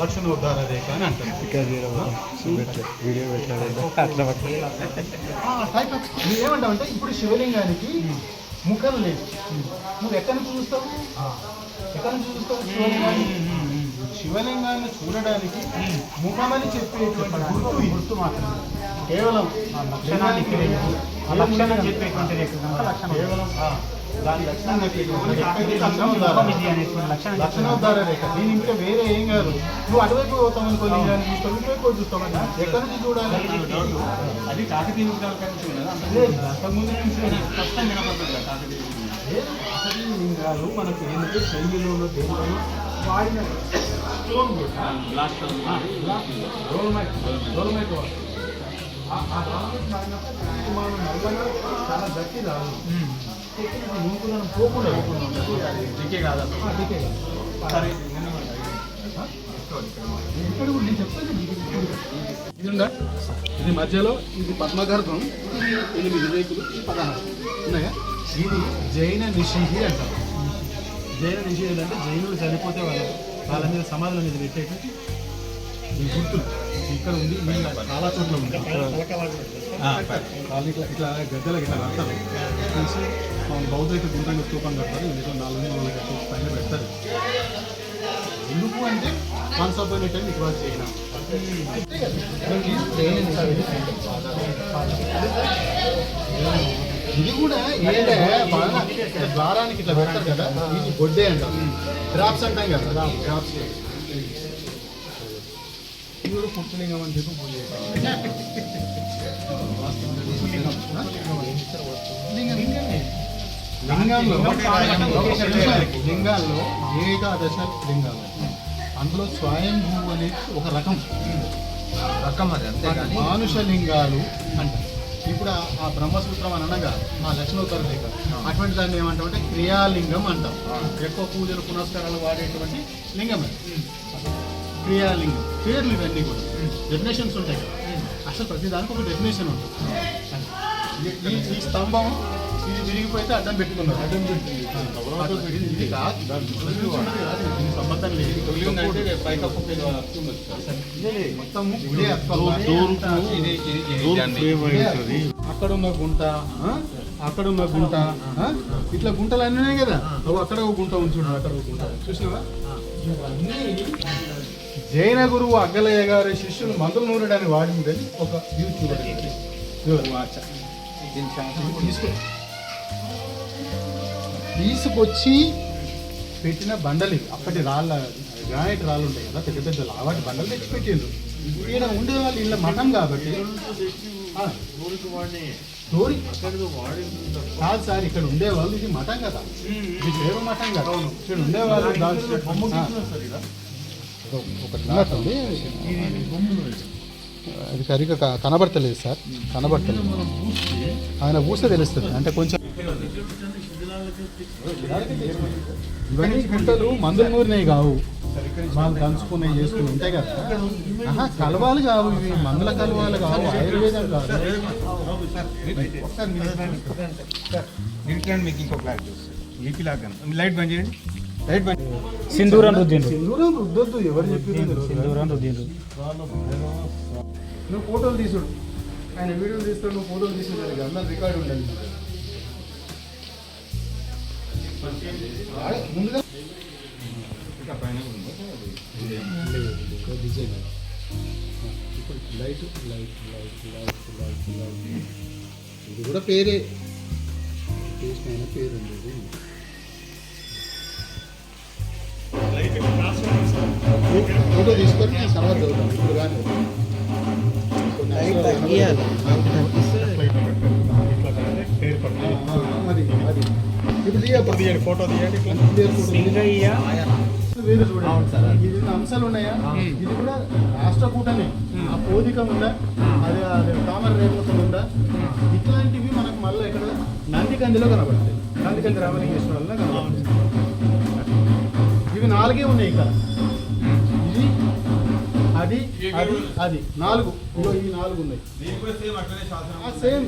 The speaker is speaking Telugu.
లక్షణోద్ధార రేఖ అని అంటారు నువ్వు ఏమంటావంటే ఇప్పుడు శివలింగానికి ముఖం లేదు నువ్వు ఎక్కడి చూస్తావు ఎక్కడి చూస్తావు శివలింగాన్ని శివలింగాన్ని చూడడానికి ముఖమని చెప్పేటువంటి గుర్తు. గుర్తు మాత్రమే కేవలం లక్షణాన్ని లక్షణం చెప్పేటువంటి లక్షణం. కేవలం దాని లక్షణం లక్షణోద్ధార రేఖ. దీని ఇంకా వేరే ఏం కాదు. నువ్వు అటువైపు పోతావు అనుకో చూస్తావు అని ఎక్కడి నుంచి చూడాలి? అది కాకతీయ విగ్రహాల అంతకుముందు నుంచి కాకతీయ మనకు ఏంటంటే శైలిలోనూ దేనిలోనూ వాడిన స్టోన్ కూడా. Black stone. డోలమైట్. డోలమైట్ వాడు. మనం నల్లగా చాలా గట్టి రాదు పోకుండా కాదు. సరే ఇది ఇది మధ్యలో ఇది పద్మగర్భం ఇది ఎనిమిది రేకులు ఇది పదహారు ఉన్నాయా ఇది జైన నిషిహి అంటారు జైన నిషేధులు అంటే జైనులు చనిపోతే వాళ్ళ వాళ్ళ మీద సమాధుల మీద పెట్టేటువంటి గుర్తులు ఇక్కడ ఉంది చాలా చోట్ల ఉంది. వాళ్ళు ఇట్లా ఇట్లా గద్దెలు ఇట్లా కడతారు తీసి బౌద్ధ గుండ్రంగా స్తూపం కడతారు ఇందులో నాలుగు మూలలు కట్టి పైన పెడతారు. ఎందుకు అంటే కాన్సెప్ట్ టైం ఇట్ వాజ్ చేయడం ఇది కూడా ఏంటంటే బాగా ద్వారానికి ఇట్లా పెడతారు కదా ఇది బొడ్డే అంటారు. డ్రాప్స్ అంటాం కదా. డ్రాప్స్. కూడా పుట్టులింగం అని చెప్పి పూజ చేస్తారు. లింగంలో లింగాల్లో ఏకాదశ లింగాలు. అందులో స్వయంభూ అనేది ఒక రకం. రకం అది అంతేగాని మానుష లింగాలు అంటారు. ఇప్పుడు ఆ- బ్రహ్మసూత్రం అని అనగా ఆ లక్ష్మోత్తర రేఖ అటువంటి దాన్ని ఏమంటామంటే క్రియాలింగం అంటాం. ఎక్కువ పూజలు పునస్కారాలు వాడేటువంటి లింగం అది. క్రియాలింగం పేర్లు ఇవన్నీ కూడా. డెఫినేషన్స్ ఉంటాయి కదా. అసలు ప్రతి దానికి ఒక డెఫినేషన్ ఉంటుంది ఈ- స్తంభం ఇది విరిగిపోతే అడ్డం పెట్టుకున్నారు. అడ్డం పెట్టి ఇది కాదు. ఉన్నది కాదు, దీనికి సంబంధం లేదు. అక్కడ ఉన్న గుంట? అక్కడ ఉన్న గుంట? ఇట్లా గుంటలు అన్నీ ఉన్నాయి కదా. అక్కడ ఒక గుంట ఉంచుడు అక్కడ ఒక గుంట చూసినావా? జైన గురువు అగ్గలయ్య గారి శిష్యులు మందులు నూరడానికి వాడిందని ఒక యూట్యూబర్ తీసుకో. తీసుకొచ్చి పెట్టిన బండలు. అప్పటి రాళ్ళ గ్రానైట్ రాళ్ళు ఉంటాయి కదా పెద్ద పెద్ద వాటి బండలు తెచ్చి పెట్టిండ్రు ఈయన ఉండే వాళ్ళు ఇళ్ళ మఠం కాబట్టి. స్టోరీ. కాదు సార్ ఇక్కడ ఉండేవాళ్ళు ఇది మఠం కదా. ఇది దేవ మఠం కదా. ఇక్కడ ఉండేవాళ్ళు. ఒకటి ఉన్నట్టుంది అది సరిగ్గా క- కనబడతలేదు సార్ కనబడతలేదు ఆయన ఊసే తెలుస్తుంది అంటే కొంచెం ఇవన్నీ గుంటలు మందులు నూరినవి కావు వాళ్ళు దంచుకున్నవి చేసుకుని ఉంటాయి కదా ఆహా కలవాలు కావు ఇవి మందుల కలవాలు కావు ఆయుర్వేదం కావు దీంట్లో మీకు ఇంకో బ్లాక్ చూస్తారు ఏపీ లాగా లైట్ బంద్ చేయండి లైట్ బంద్ సింధూరం రుద్దిండ్రు సింధూరం రుద్దొద్దు ఎవరు చెప్పింది సింధూరం రుద్దిండ్రు నువ్వు ఫోటోలు తీసుడు ఆయన వీడియోలు తీస్తాడు నువ్వు ఫోటోలు తీసుడు అందరు రికార్డు ఉండాలి. ఆడ ముందుగా. ఇంకా పైన కూడా ఉందా? డిజైన్ ఇప్పుడు light light light light light light ఇది కూడా పేరే. పేరు ఉంది ఫోటో తీసుకొని తర్వాత చదువుతాను ఇప్పుడు కానీ అది అది ఇప్పుడు తీయండి ఫోటో తీయండి వేరు చూడండి ఇది అంశాలు ఉన్నాయా ఇది కూడా రాష్ట్రకూటమే ఆ పోదిక ఉందా అది అది తామర రేపతం ఉందా ఇట్లాంటివి మనకు మళ్ళీ ఇక్కడ నందికందిలో కనబడతాయి నందికంది రామలింగేశ్వరంలో కనబడతాయి ఇవి నాలుగే ఉన్నాయి ఇక్కడ. ఇది అది అది అది. నాలుగు. ఈ నాలుగు ఉన్నాయి. సేమ్.